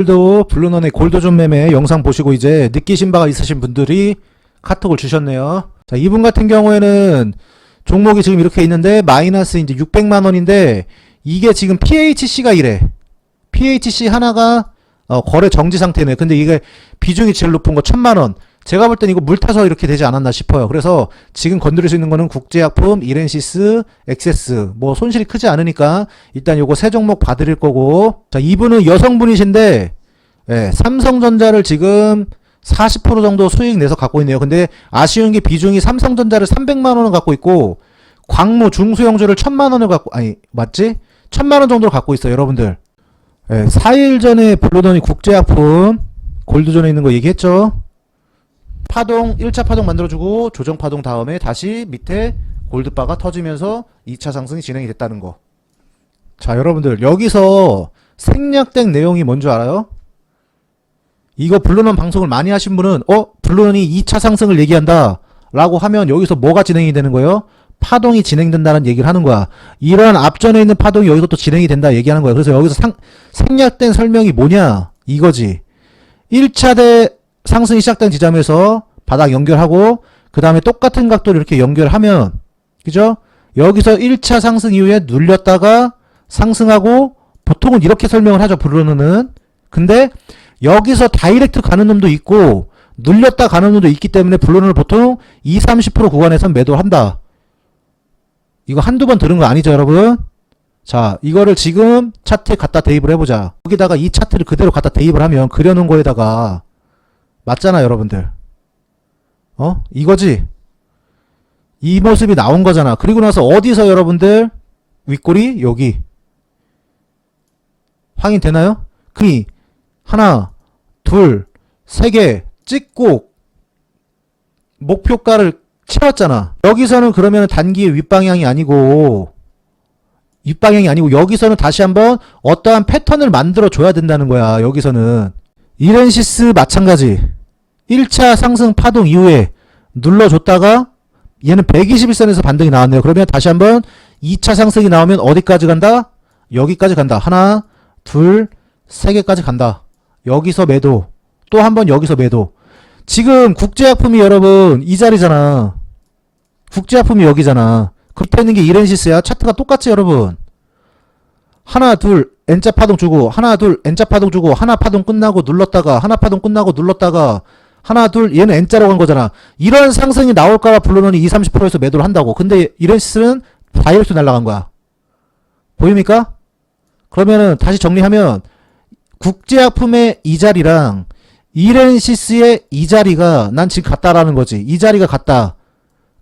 오늘도 블루넌의 골드존 매매 영상 보시고 이제 느끼신 바가 있으신 분들이 카톡을 주셨네요. 자, 이분 같은 경우에는 종목이 지금 이렇게 있는데 마이너스 이제 600만 원인데 이게 지금 PHC가 이래. PHC 하나가 어, 거래 정지 상태네. 근데 이게 비중이 제일 높은 거 1000만 원. 제가 볼 땐 이거 물 타서 이렇게 되지 않았나 싶어요. 그래서 지금 건드릴 수 있는 거는 국제약품, 이렌시스, 엑세스. 뭐 손실이 크지 않으니까 일단 요거 세 종목 봐드릴 거고. 자, 이분은 여성분이신데, 예, 삼성전자를 지금 40% 정도 수익 내서 갖고 있네요. 근데 아쉬운 게 비중이 삼성전자를 300만 원을 갖고 있고, 광무 중소형주를 1000만 원을 갖고, 아니, 맞지? 1000만 원 정도를 갖고 있어요, 여러분들. 예, 4일 전에 불러더니 국제약품, 골드존에 있는 거 얘기했죠? 파동 1차 파동 만들어주고 조정 파동 다음에 다시 밑에 골드바가 터지면서 2차 상승이 진행이 됐다는 거. 자, 여러분들 여기서 생략된 내용이 뭔 줄 알아요? 이거 블루넌 방송을 많이 하신 분은 어 블루넌이 2차 상승을 얘기한다 라고 하면 여기서 뭐가 진행이 되는 거예요? 파동이 진행된다는 얘기를 하는 거야. 이러한 앞전에 있는 파동이 여기서 또 진행이 된다 얘기하는 거야. 그래서 여기서 상, 생략된 설명이 뭐냐? 이거지. 1차 대 상승이 시작된 지점에서 바닥 연결하고 그 다음에 똑같은 각도로 이렇게 연결하면 그죠? 여기서 1차 상승 이후에 눌렸다가 상승하고 보통은 이렇게 설명을 하죠. 블루는 근데 여기서 다이렉트 가는 놈도 있고 눌렸다 가는 놈도 있기 때문에 블루는 보통 2, 30% 구간에선 매도를 한다. 이거 한두 번 들은 거 아니죠, 여러분? 자, 이거를 지금 차트에 갖다 대입을 해보자. 여기다가 이 차트를 그대로 갖다 대입을 하면 그려놓은 거에다가 맞잖아, 여러분들. 어? 이거지? 이 모습이 나온 거잖아. 그리고 나서 어디서 여러분들 윗꼬리 여기 확인되나요? 그 하나, 둘, 세 개 찍고 목표가를 채웠잖아. 여기서는 그러면 단기의 윗방향이 아니고 윗방향이 아니고 여기서는 다시 한번 어떠한 패턴을 만들어 줘야 된다는 거야. 여기서는 이렌시스 마찬가지. 1차 상승 파동 이후에 눌러줬다가 얘는 121선에서 반등이 나왔네요. 그러면 다시 한번 2차 상승이 나오면 어디까지 간다? 여기까지 간다. 하나, 둘, 세 개까지 간다. 여기서 매도. 또 한 번 여기서 매도. 지금 국제약품이 여러분 이 자리잖아. 국제약품이 여기잖아. 그렇다 있는 게 이렌시스야. 차트가 똑같지 여러분. 하나 둘 N자 파동 주고 하나 둘 N자 파동 주고 하나 파동 끝나고 눌렀다가 하나 파동 끝나고 눌렀다가 하나 둘 얘는 N자로 간 거잖아. 이런 상승이 나올까봐 블루론이 2, 30%에서 매도를 한다고. 근데 이렌시스는 다이렉트 날라간 거야. 보입니까? 그러면은 다시 정리하면 국제약품의 이 자리랑 이렌시스의 이 자리가 난 지금 같다라는 거지. 이 자리가 같다.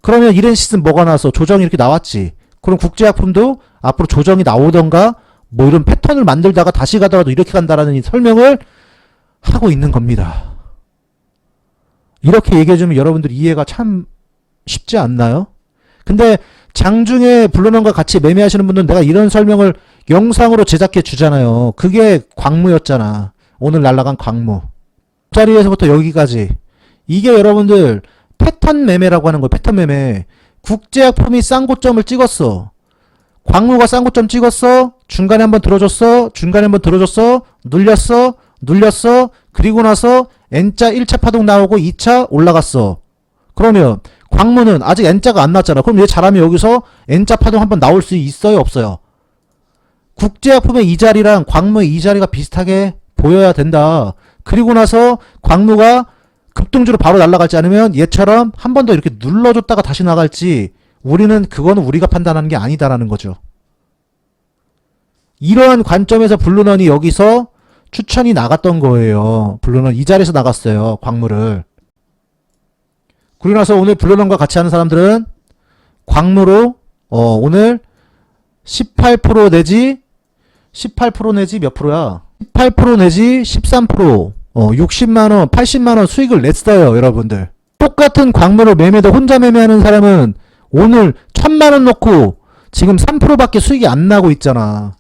그러면 이렌시스는 뭐가 나왔어? 조정이 이렇게 나왔지. 그럼 국제약품도 앞으로 조정이 나오던가 뭐 이런 패턴을 만들다가 다시 가더라도 이렇게 간다라는 이 설명을 하고 있는 겁니다. 이렇게 얘기해주면 여러분들 이해가 참 쉽지 않나요? 근데 장중에 블루넌과 같이 매매하시는 분들은 내가 이런 설명을 영상으로 제작해 주잖아요. 그게 광무였잖아. 오늘 날라간 광무. 자리에서부터 여기까지. 이게 여러분들 패턴 매매라고 하는 거예요. 패턴 매매. 국제약품이 싼 고점을 찍었어. 광무가 싼 고점 찍었어. 중간에 한번 들어줬어. 중간에 한번 들어줬어. 눌렸어. 눌렸어. 그리고 나서 N자 1차 파동 나오고 2차 올라갔어. 그러면 광무는 아직 N자가 안 났잖아. 그럼 얘 잘하면 여기서 N자 파동 한번 나올 수 있어요? 없어요? 국제약품의 이 자리랑 광무의 이 자리가 비슷하게 보여야 된다. 그리고 나서 광무가 급등주로 바로 날아갈지 않으면 얘처럼 한 번 더 이렇게 눌러줬다가 다시 나갈지 우리는 그거는 우리가 판단하는 게 아니다라는 거죠. 이러한 관점에서 블루넌이 여기서 추천이 나갔던 거예요. 블루넌 이 자리에서 나갔어요. 광무를. 그리고 나서 오늘 블루넌과 같이 하는 사람들은 광무로 어, 오늘 18% 내지 18% 내지 몇 프로야? 18% 내지 13% 어, 60만원, 80만원 수익을 냈어요, 여러분들. 똑같은 광물을 매매도 혼자 매매하는 사람은 오늘 1000만원 넣고 지금 3%밖에 수익이 안 나고 있잖아.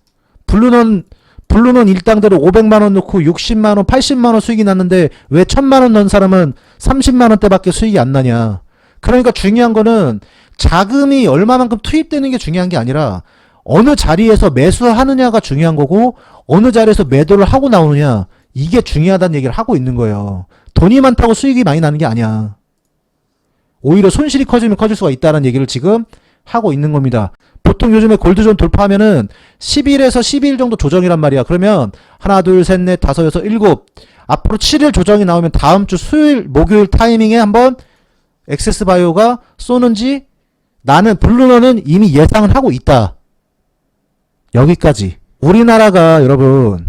블루는, 블루는 일당대로 500만원 넣고 60만원, 80만원 수익이 났는데 왜 1000만원 넣은 사람은 30만원대밖에 수익이 안 나냐. 그러니까 중요한 거는 자금이 얼마만큼 투입되는 게 중요한 게 아니라 어느 자리에서 매수하느냐가 중요한 거고 어느 자리에서 매도를 하고 나오느냐 이게 중요하다는 얘기를 하고 있는 거예요. 돈이 많다고 수익이 많이 나는 게 아니야. 오히려 손실이 커지면 커질 수가 있다는 얘기를 지금 하고 있는 겁니다. 보통 요즘에 골드존 돌파하면은 10일에서 12일 정도 조정이란 말이야. 그러면 하나, 둘, 셋, 넷, 다섯, 여섯, 일곱 앞으로 7일 조정이 나오면 다음 주 수요일, 목요일 타이밍에 한번 엑세스 바이오가 쏘는지 나는 블루너는 이미 예상을 하고 있다. 여기까지. 우리나라가 여러분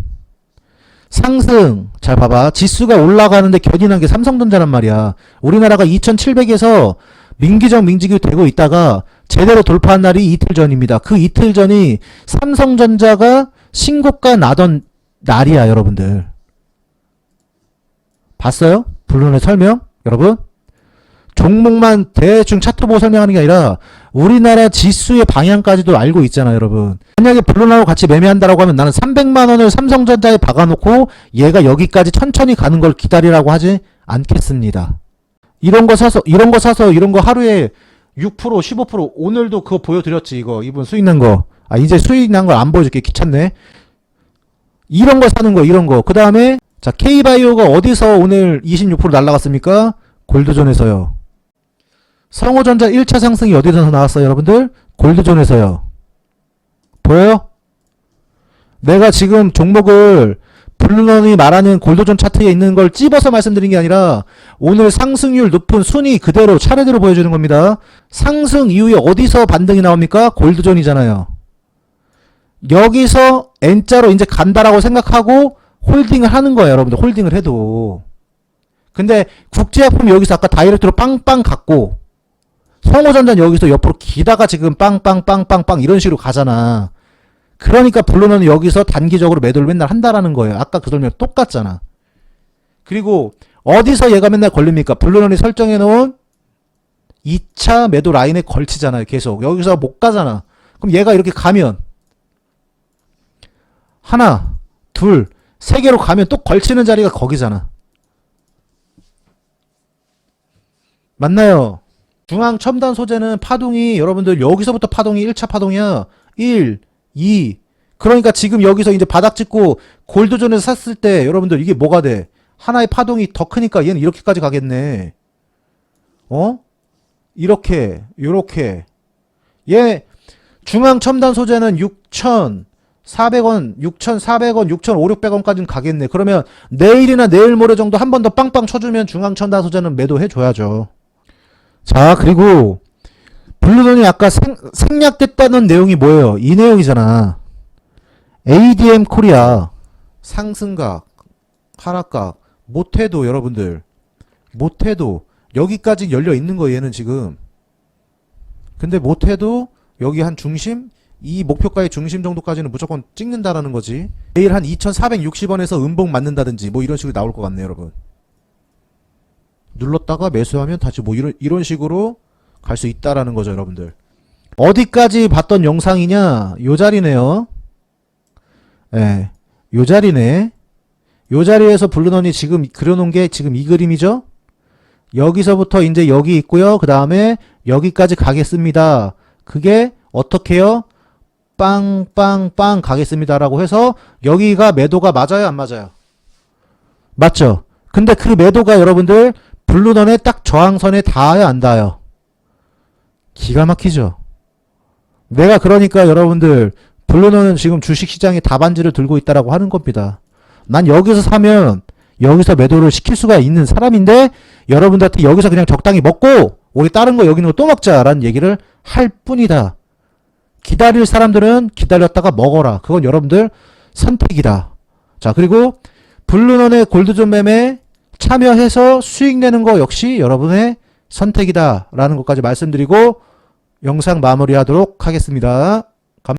상승 잘 봐봐 지수가 올라가는데 견인한 게 삼성전자란 말이야. 우리나라가 2700에서 민기적 민직이 되고 있다가 제대로 돌파한 날이 이틀 전입니다. 그 이틀 전이 삼성전자가 신고가 나던 날이야, 여러분들. 봤어요? 블루의 설명? 여러분? 종목만 대충 차트 보고 설명하는 게 아니라 우리나라 지수의 방향까지도 알고 있잖아요, 여러분. 만약에 블루나로 같이 매매한다라고 하면 나는 300만 원을 삼성전자에 박아놓고 얘가 여기까지 천천히 가는 걸 기다리라고 하지 않겠습니다. 이런 거 사서 이런 거 사서 이런 거 하루에 6% 15% 오늘도 그거 보여드렸지 이거 이분 수익 난 거. 아 이제 수익 난 걸 안 보여줄게 귀찮네. 이런 거 사는 거 이런 거. 그 다음에 자 K바이오가 어디서 오늘 26% 날라갔습니까? 골드존에서요. 성호전자 1차 상승이 어디서 나왔어요 여러분들? 골드존에서요. 보여요? 내가 지금 종목을 블루넌이 말하는 골드존 차트에 있는 걸 찝어서 말씀드린 게 아니라 오늘 상승률 높은 순위 그대로 차례대로 보여주는 겁니다. 상승 이후에 어디서 반등이 나옵니까? 골드존이잖아요. 여기서 N자로 이제 간다라고 생각하고 홀딩을 하는 거예요, 여러분들. 홀딩을 해도. 근데 국제약품 여기서 아까 다이렉트로 빵빵 갔고 성호전자는 여기서 옆으로 기다가 지금 빵빵빵빵빵 이런 식으로 가잖아. 그러니까 블루는 여기서 단기적으로 매도를 맨날 한다라는 거예요. 아까 그 설명 똑같잖아. 그리고 어디서 얘가 맨날 걸립니까? 블루런이 설정해 놓은 2차 매도 라인에 걸치잖아요. 계속. 여기서 못 가잖아. 그럼 얘가 이렇게 가면 하나, 둘, 세 개로 가면 또 걸치는 자리가 거기잖아. 맞나요? 중앙 첨단 소재는 파동이 여러분들 여기서부터 파동이 1차 파동이야. 1, 2. 그러니까 지금 여기서 이제 바닥 찍고 골드존에서 샀을 때 여러분들 이게 뭐가 돼? 하나의 파동이 더 크니까 얘는 이렇게까지 가겠네. 어? 이렇게, 요렇게. 얘 중앙 첨단 소재는 6,400원, 6,400원, 6,500원까지는 가겠네. 그러면 내일이나 내일 모레 정도 한 번 더 빵빵 쳐주면 중앙 첨단 소재는 매도해줘야죠. 자, 그리고 블루돈이 아까 생, 생략됐다는 내용이 뭐예요? 이 내용이잖아. ADM 코리아 상승각, 하락각 못해도 여러분들 못해도 여기까지 열려 있는 거예요. 얘는 지금. 근데 못해도 여기 한 중심 이 목표가의 중심 정도까지는 무조건 찍는다라는 거지. 내일 한 2,460원에서 음봉 맞는다든지 뭐 이런 식으로 나올 것 같네요, 여러분. 눌렀다가 매수하면 다시 뭐 이런 이런 식으로 갈 수 있다라는 거죠, 여러분들. 어디까지 봤던 영상이냐? 요 자리네요. 예. 요 자리네. 요 자리에서 블루넌이 지금 그려놓은 게 지금 이 그림이죠? 여기서부터 이제 여기 있고요. 그 다음에 여기까지 가겠습니다. 그게 어떻게요? 빵빵빵 가겠습니다라고 해서 여기가 매도가 맞아요? 안 맞아요? 맞죠? 근데 그 매도가 여러분들 블루넌의 딱 저항선에 닿아요? 안 닿아요? 기가 막히죠? 내가 그러니까 여러분들 블루넌은 지금 주식시장에 답안지를 들고 있다라고 하는 겁니다. 난 여기서 사면 여기서 매도를 시킬 수가 있는 사람인데 여러분들한테 여기서 그냥 적당히 먹고 우리 다른 거 여기 있는 거 또 먹자라는 얘기를 할 뿐이다. 기다릴 사람들은 기다렸다가 먹어라. 그건 여러분들 선택이다. 자, 그리고 블루넌의 골드존 매매 참여해서 수익 내는 거 역시 여러분의 선택이다. 라는 것까지 말씀드리고 영상 마무리하도록 하겠습니다.